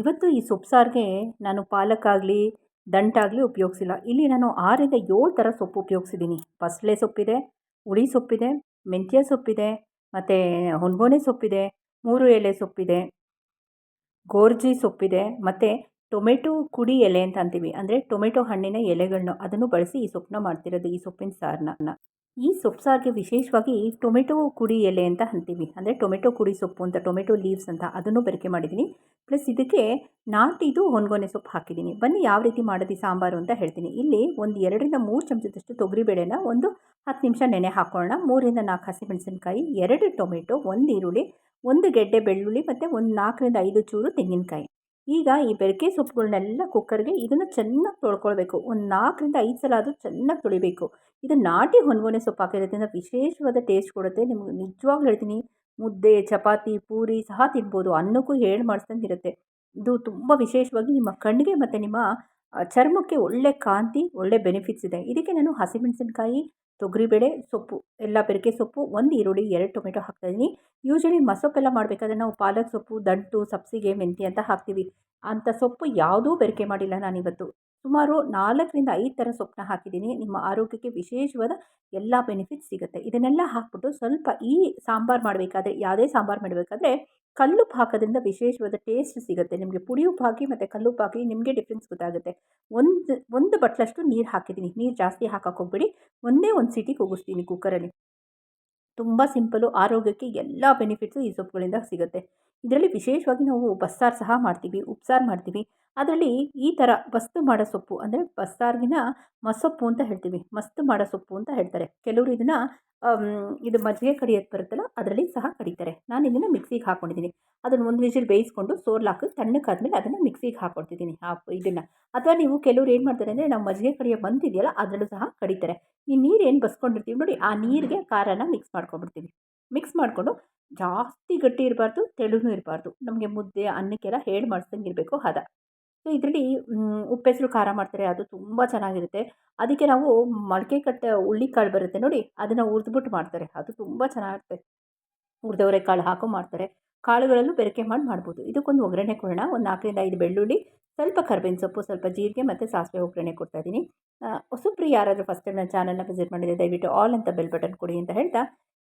ಇವತ್ತು ಈ ಸೊಪ್ಪು ಸಾರಿಗೆ ನಾನು ಪಾಲಕ್ಕಾಗಲಿ, ದಂಟಾಗಲಿ ಉಪಯೋಗಿಸಿಲ್ಲ. ಇಲ್ಲಿ ನಾನು ಆರಿಂದ ಏಳು ಥರ ಸೊಪ್ಪು ಉಪಯೋಗಿಸಿದ್ದೀನಿ. ಪಸ್ಲೆ ಸೊಪ್ಪಿದೆ ಉಳಿ ಸೊಪ್ಪಿದೆ, ಮೆಂತ್ಯ ಸೊಪ್ಪಿದೆ, ಮತ್ತು ಹೊನ್ಗೊನೆ ಸೊಪ್ಪಿದೆ, ಮೂರು ಎಲೆ ಸೊಪ್ಪಿದೆ, ಗೋರ್ಜಿ ಸೊಪ್ಪಿದೆ, ಮತ್ತು ಟೊಮೆಟೊ ಕುಡಿ ಎಲೆ ಅಂತ ಅಂತೀವಿ. ಅಂದರೆ ಟೊಮೆಟೊ ಹಣ್ಣಿನ ಎಲೆಗಳನ್ನ ಅದನ್ನು ಬಳಸಿ ಈ ಸೊಪ್ಪನ್ನ ಮಾಡ್ತಿರೋದು, ಈ ಸೊಪ್ಪಿನ ಸಾರನ್ನ. ಈ ಸೊಪ್ಪು ಸಾರಿಗೆ ವಿಶೇಷವಾಗಿ ಟೊಮೆಟೊ ಕುಡಿ ಎಲೆ ಅಂತ ಅಂತೀವಿ. ಅಂದರೆ ಟೊಮೆಟೊ ಕುಡಿ ಸೊಪ್ಪು ಅಂತ, ಟೊಮೆಟೊ ಲೀವ್ಸ್ ಅಂತ ಅದನ್ನು ಬೆರಕೆ ಮಾಡಿದ್ದೀನಿ. ಪ್ಲಸ್ ಇದಕ್ಕೆ ನಾಟಿದು ಹೊನ್ಗೊನೆ ಸೊಪ್ಪು ಹಾಕಿದ್ದೀನಿ. ಬನ್ನಿ ಯಾವ ರೀತಿ ಮಾಡೋದು ಸಾಂಬಾರು ಅಂತ ಹೇಳ್ತೀನಿ. ಇಲ್ಲಿ ಒಂದು ಎರಡರಿಂದ ಮೂರು ಚಮಚದಷ್ಟು ತೊಗರಿಬೇಳೆನ ಒಂದು ಹತ್ತು ನಿಮಿಷ ನೆನೆ ಹಾಕೋಣ ಮೂರಿಂದ ನಾಲ್ಕು ಹಸಿಮೆಣಸಿನ್ಕಾಯಿ, ಎರಡು ಟೊಮೆಟೊ, ಒಂದು ಈರುಳ್ಳಿ, ಒಂದು ಗೆಡ್ಡೆ ಬೆಳ್ಳುಳ್ಳಿ ಮತ್ತು ಒಂದು ನಾಲ್ಕರಿಂದ ಐದು ಚೂರು ತೆಂಗಿನಕಾಯಿ. ಈಗ ಈ ಬೆರಕೆ ಸೊಪ್ಪುಗಳನ್ನೆಲ್ಲ ಕುಕ್ಕರ್ಗೆ ಇದನ್ನು ಚೆನ್ನಾಗಿ ತೊಳ್ಕೊಳ್ಬೇಕು. ಒಂದು ನಾಲ್ಕರಿಂದ ಐದು ಸಲ ಆದರೂ ಚೆನ್ನಾಗಿ ತೊಳಿಬೇಕು. ಇದು ನಾಟಿ ಹೊನ್ಗೊನೆ ಸೊಪ್ಪು ಹಾಕಿರೋದ್ರಿಂದ ವಿಶೇಷವಾದ ಟೇಸ್ಟ್ ಕೊಡುತ್ತೆ. ನಿಮ್ಗೆ ನಿಜವಾಗ್ಲೂ ಹೇಳ್ತೀನಿ, ಮುದ್ದೆ, ಚಪಾತಿ, ಪೂರಿ ಸಹ ತಿನ್ಬೋದು. ಅನ್ನಕ್ಕೂ ಹೇಳಿ ಮಾಡಿಸ್ದಂಗೆ ಇರುತ್ತೆ. ಇದು ತುಂಬ ವಿಶೇಷವಾಗಿ ನಿಮ್ಮ ಕಣ್ಣಿಗೆ ಮತ್ತು ನಿಮ್ಮ ಚರ್ಮಕ್ಕೆ ಒಳ್ಳೆ ಕಾಂತಿ, ಒಳ್ಳೆ ಬೆನಿಫಿಟ್ಸ್ ಇದೆ. ಇದಕ್ಕೆ ನಾನು ಹಸಿಮೆಣಸಿನ್ಕಾಯಿ, ತೊಗರಿಬೇಳೆ, ಸೊಪ್ಪು, ಎಲ್ಲ ಬೆರಕೆ ಸೊಪ್ಪು, ಒಂದು ಈರುಳ್ಳಿ, ಎರಡು ಟೊಮೆಟೊ ಹಾಕ್ತಾಯಿದ್ದೀನಿ ಯೂಶ್ವಲಿ ಮಸೊಪ್ಪೆಲ್ಲ ಮಾಡಬೇಕಾದ್ರೆ ನಾವು ಪಾಲಕ್ ಸೊಪ್ಪು, ದಂಟು, ಸಬ್ಸಿಗೆ, ಮೆಂತ್ಯ ಅಂತ ಹಾಕ್ತೀವಿ. ಅಂಥ ಸೊಪ್ಪು ಯಾವುದೂ ಬೆರಕೆ ಮಾಡಿಲ್ಲ ನಾನಿವತ್ತು. ಸುಮಾರು ನಾಲ್ಕರಿಂದ ಐದು ಥರ ಸೊಪ್ಪನ್ನ ಹಾಕಿದ್ದೀನಿ. ನಿಮ್ಮ ಆರೋಗ್ಯಕ್ಕೆ ವಿಶೇಷವಾದ ಎಲ್ಲ ಬೆನಿಫಿಟ್ಸ್ ಸಿಗುತ್ತೆ. ಇದನ್ನೆಲ್ಲ ಹಾಕ್ಬಿಟ್ಟು ಸ್ವಲ್ಪ ಈ ಸಾಂಬಾರು ಮಾಡಬೇಕಾದ್ರೆ, ಯಾವುದೇ ಸಾಂಬಾರು ಮಾಡಬೇಕಾದ್ರೆ ಕಲ್ಲುಪ್ಪು ಹಾಕೋದ್ರಿಂದ ವಿಶೇಷವಾದ ಟೇಸ್ಟ್ ಸಿಗುತ್ತೆ. ನಿಮಗೆ ಪುಡಿ ಉಪ್ಪು ಮತ್ತು ಕಲ್ಲು ಹಾಕಿ ನಿಮಗೆ ಡಿಫ್ರೆನ್ಸ್ ಗೊತ್ತಾಗುತ್ತೆ. ಒಂದು ಒಂದು ಬಟ್ಲಷ್ಟು ನೀರು ಹಾಕಿದ್ದೀನಿ. ನೀರು ಜಾಸ್ತಿ ಹಾಕೋಕ್ಕೋಗ್ಬಿಡಿ ಒಂದೇ ಒಂದು ಸಿಟಿ ಕೂಗಿಸ್ತೀನಿ ಕುಕ್ಕರಲ್ಲಿ ತುಂಬ ಸಿಂಪಲು ಆರೋಗ್ಯಕ್ಕೆ ಎಲ್ಲ ಬೆನಿಫಿಟ್ಸು ಈ ಸೊಪ್ಪುಗಳಿಂದ ಸಿಗುತ್ತೆ. ಇದರಲ್ಲಿ ವಿಶೇಷವಾಗಿ ನಾವು ಬಸ್ಸಾರು ಸಹ ಮಾಡ್ತೀವಿ, ಉಪ್ಸಾರು ಮಾಡ್ತೀವಿ. ಅದರಲ್ಲಿ ಈ ಥರ ಬಸ್ತು ಮಾಡೋ ಸೊಪ್ಪು ಅಂದರೆ ಬಸ್ಸಾರ್ಗಿನ ಮಸೊಪ್ಪು ಅಂತ ಹೇಳ್ತೀವಿ. ಮಸ್ತು ಮಾಡೋ ಸೊಪ್ಪು ಅಂತ ಹೇಳ್ತಾರೆ. ಕೆಲವರು ಇದನ್ನು ಇದು ಮಜ್ಜಿಗೆ ಕಡಿಯೋದು ಬರುತ್ತಲ್ಲ, ಅದರಲ್ಲಿ ಸಹ ಕಡಿತಾರೆ. ನಾನು ಇದನ್ನು ಮಿಕ್ಸಿಗೆ ಹಾಕ್ಕೊಂಡಿದ್ದೀನಿ ಅದನ್ನು ಒಂದು ವಿಜಿಲ್ ಬೇಯಿಸ್ಕೊಂಡು ಸೋರ್ಲು ಹಾಕಿ ತಣ್ಣಕ್ಕಾದ್ಮೇಲೆ ಅದನ್ನು ಮಿಕ್ಸಿಗೆ ಹಾಕ್ಕೊಡ್ತಿದ್ದೀನಿ ಆ ಇದನ್ನು. ಅಥವಾ ನೀವು ಕೆಲವ್ರು ಏನು ಮಾಡ್ತಾರೆ ಅಂದರೆ, ನಾವು ಮಜ್ಜಿಗೆ ಕಡಿಯೋ ಬಂದಿದೆಯಲ್ಲ, ಅದರಲ್ಲೂ ಸಹ ಕಡಿತಾರೆ. ಈ ನೀರು ಏನು ಬಸ್ಕೊಂಡಿರ್ತೀವಿ ನೋಡಿ, ಆ ನೀರಿಗೆ ಖಾರನ ಮಿಕ್ಸ್ ಮಾಡ್ಕೊಂಡ್ಬಿಡ್ತೀವಿ. ಮಿಕ್ಸ್ ಮಾಡಿಕೊಂಡು ಜಾಸ್ತಿ ಗಟ್ಟಿ ಇರಬಾರ್ದು, ತೆಳುನೂ ಇರಬಾರ್ದು. ನಮಗೆ ಮುದ್ದೆ, ಅನ್ನಕ್ಕೆಲ್ಲ ಹೇಳಿ ಮಾಡಿಸ್ದಂಗೆ ಇರಬೇಕು ಹದ. ಸೊ, ಇದರಲ್ಲಿ ಉಪ್ಪೆಸರು ಖಾರ ಮಾಡ್ತಾರೆ, ಅದು ತುಂಬ ಚೆನ್ನಾಗಿರುತ್ತೆ. ಅದಕ್ಕೆ ನಾವು ಮೊಳಕೆ ಕಟ್ಟ ಕಾಳು ಬರುತ್ತೆ ನೋಡಿ, ಅದನ್ನು ಹುರಿದ್ಬಿಟ್ಟು ಮಾಡ್ತಾರೆ. ಅದು ತುಂಬ ಚೆನ್ನಾಗಿರುತ್ತೆ. ಹುರಿದವರೆ ಕಾಳು ಹಾಕೋ ಮಾಡ್ತಾರೆ. ಕಾಳುಗಳಲ್ಲೂ ಬೆರಕೆ ಮಾಡಿ ಮಾಡ್ಬೋದು. ಇದಕ್ಕೊಂದು ಒಗ್ಗರಣೆ ಕೊಡೋಣ. ಒಂದು ನಾಲ್ಕರಿಂದ ಐದು ಬೆಳ್ಳುಳ್ಳಿ, ಸ್ವಲ್ಪ ಕರ್ಬೇವಿನ ಸೊಪ್ಪು, ಸ್ವಲ್ಪ ಜೀರಿಗೆ ಮತ್ತು ಸಾಸಿವೆ ಒಗ್ಗರಣೆ ಕೊಡ್ತಾಯಿದ್ದೀನಿ ಹೊಸಬ್ರು ಯಾರಾದರೂ ಫಸ್ಟ್ ಟೈಮ್ ನನ್ನ ಚಾನಲ್ನ ವಿಸಿಟ್ ಮಾಡಿದರೆ ದಯವಿಟ್ಟು ಆಲ್ ಅಂತ ಬೆಲ್ ಬಟನ್ ಕೊಡಿ ಅಂತ ಹೇಳ್ತಾ,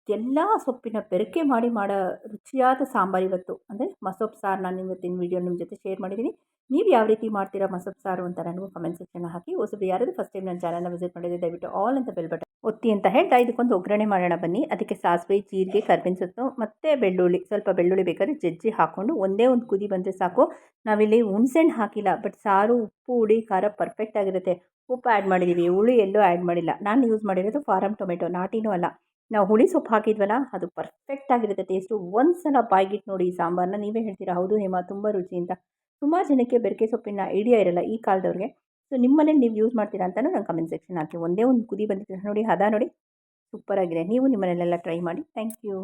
ಎಲ್ಲ ಸೊಪ್ಪಿನ ಬೆರಕೆ ಮಾಡಿ ಮಾಡೋ ರುಚಿಯಾದ ಸಾಂಬಾರು ಇವತ್ತು. ಅಂದರೆ ಮಸೊಪ್ಪು ಸಾರು ನಾನು ಇವತ್ತಿನ ವೀಡಿಯೋ ನಿಮ್ಮ ಜೊತೆ ಶೇರ್ ಮಾಡಿದ್ದೀನಿ ನೀವು ಯಾವ ರೀತಿ ಮಾಡ್ತೀರಾ ಮಸೊಪ್ಪು ಸಾರು ಅಂತ ನನಗೂ ಕಮೆಂಟ್ ಸೆಕ್ಷನ್ ಹಾಕಿ. ಹೊಸಬ್ರು ಯಾರಾದರೂ ಫಸ್ಟ್ ಟೈಮ್ ನನ್ನ ಚಾನಲ್ನ ವಿಸಿಟ್ ಮಾಡಿದರೆ ದಯವಿಟ್ಟು ಆಲ್ ಅಂತ ಬೆಲ್ ಬಟನ್ ಒತ್ತಿ ಅಂತ ಹೇಳ್ತಾ ಇದಕ್ಕೊಂದು ಒಗ್ಗರಣೆ ಮಾಡೋಣ ಬನ್ನಿ. ಅದಕ್ಕೆ ಸಾಸಿವೆ, ಜೀರಿಗೆ, ಕರ್ಬೇವಿನ ಸೊತ್ತು ಮತ್ತು ಬೆಳ್ಳುಳ್ಳಿ. ಸ್ವಲ್ಪ ಬೆಳ್ಳುಳ್ಳಿ ಬೇಕಾದ್ರೆ ಜಜ್ಜಿ ಹಾಕ್ಕೊಂಡು ಒಂದೇ ಒಂದು ಕುದಿ ಬಂದರೆ ಸಾಕು. ನಾವಿಲ್ಲಿ ಹುಣ್ಸೆಹಣ್ಣು ಹಾಕಿಲ್ಲ ಬಟ್ ಸಾರು, ಉಪ್ಪು, ಹುಳಿ, ಖಾರ ಪರ್ಫೆಕ್ಟ್ ಆಗಿರುತ್ತೆ. ಉಪ್ಪು ಆ್ಯಡ್ ಮಾಡಿದ್ದೀವಿ ಹುಳಿ ಎಲ್ಲೂ ಆ್ಯಡ್ ಮಾಡಿಲ್ಲ. ನಾನು ಯೂಸ್ ಮಾಡಿರೋದು ಫಾರಮ್ ಟೊಮೆಟೊ ನಾಟಿನೂ ಅಲ್ಲ. ನಾವು ಹುಳಿ ಸೊಪ್ಪು ಹಾಕಿದ್ವಲ್ಲ, ಅದು ಪರ್ಫೆಕ್ಟ್ ಆಗಿರುತ್ತೆ. ಟೇಸ್ಟು ಒಂದು ಸಲ ಬಾಯ್ಗಿಟ್ಟು ನೋಡಿ ಸಾಂಬಾರನ್ನ ನೀವೇ ಹೇಳ್ತೀರಾ. ಹೌದು ಹೇಮಾ, ತುಂಬ ರುಚಿ ಅಂತ ಸುಮಾರು ಜನಕ್ಕೆ ಬೆರಕೆ ಸೊಪ್ಪಿನ ಐಡಿಯಾ ಇರಲ್ಲ ಈ ಕಾಲದವ್ರಿಗೆ. ಸೊ ನಿಮ್ಮನೆ ನೀವು ಯೂಸ್ ಮಾಡ್ತೀರಾ ಅಂತಲೂ ನಾನು ಕಮೆಂಟ್ ಸೆಕ್ಷನ್ ಹಾಕಿ ಒಂದೇ ಒಂದು ಕುದಿ ಬಂದಿತ್ತು ನೋಡಿ, ಹದ ನೋಡಿ. ಸೂಪರಾಗಿದೆ ನೀವು ನಿಮ್ಮನೆಯಲ್ಲೆಲ್ಲ ಟ್ರೈ ಮಾಡಿ. Thank you